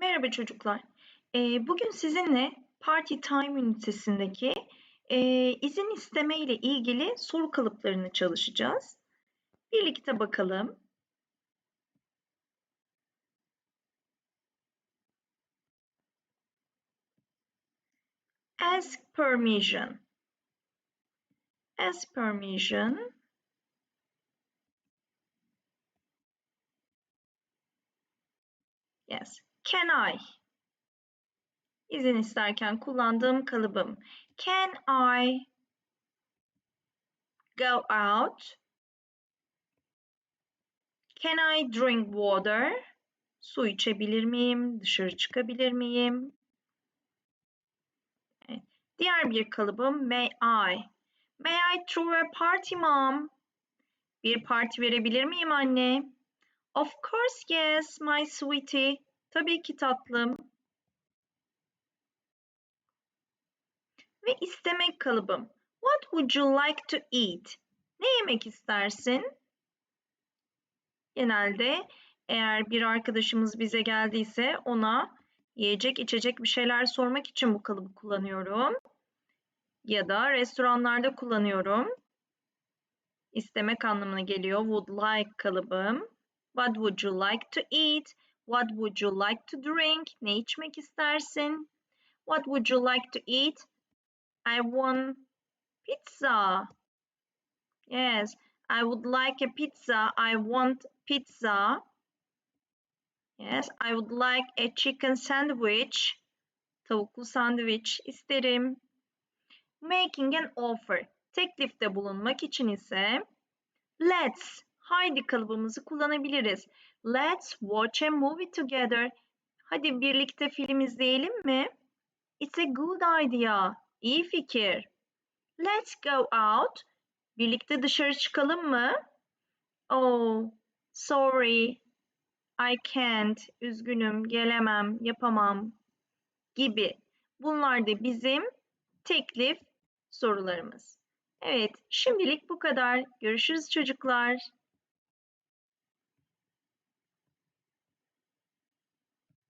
Merhaba çocuklar. Ee, bugün sizinle Party Time ünitesindeki e, izin isteme ile ilgili soru kalıplarını çalışacağız. Birlikte bakalım. Ask permission. Ask permission. Yes. Can I? İzin isterken kullandığım kalıbım. Can I go out? Can I drink water? Su içebilir miyim? Dışarı çıkabilir miyim? Diğer bir kalıbım may I. May I throw a party mom? Bir parti verebilir miyim anne? Of course yes my sweetie. Tabii ki tatlım. Ve istemek kalıbım. What would you like to eat? Ne yemek istersin? Genelde eğer bir arkadaşımız bize geldiyse ona yiyecek içecek bir şeyler sormak için bu kalıbı kullanıyorum. Ya da restoranlarda kullanıyorum. İstemek anlamına geliyor. Would like kalıbım. What would you like to eat? What would you like to drink? Ne içmek istersin? What would you like to eat? I want pizza. Yes, I would like a pizza. I want pizza. Yes, I would like a chicken sandwich. Tavuklu sandviç isterim. Making an offer. Teklifte bulunmak için ise let's haydi kalıbımızı kullanabiliriz. Let's watch a movie together. Hadi birlikte film izleyelim mi? It's a good idea. İyi fikir. Let's go out. Birlikte dışarı çıkalım mı? Oh, sorry. I can't. Üzgünüm, gelemem, yapamam gibi. Bunlar da bizim teklif sorularımız. Evet, şimdilik bu kadar. Görüşürüz çocuklar.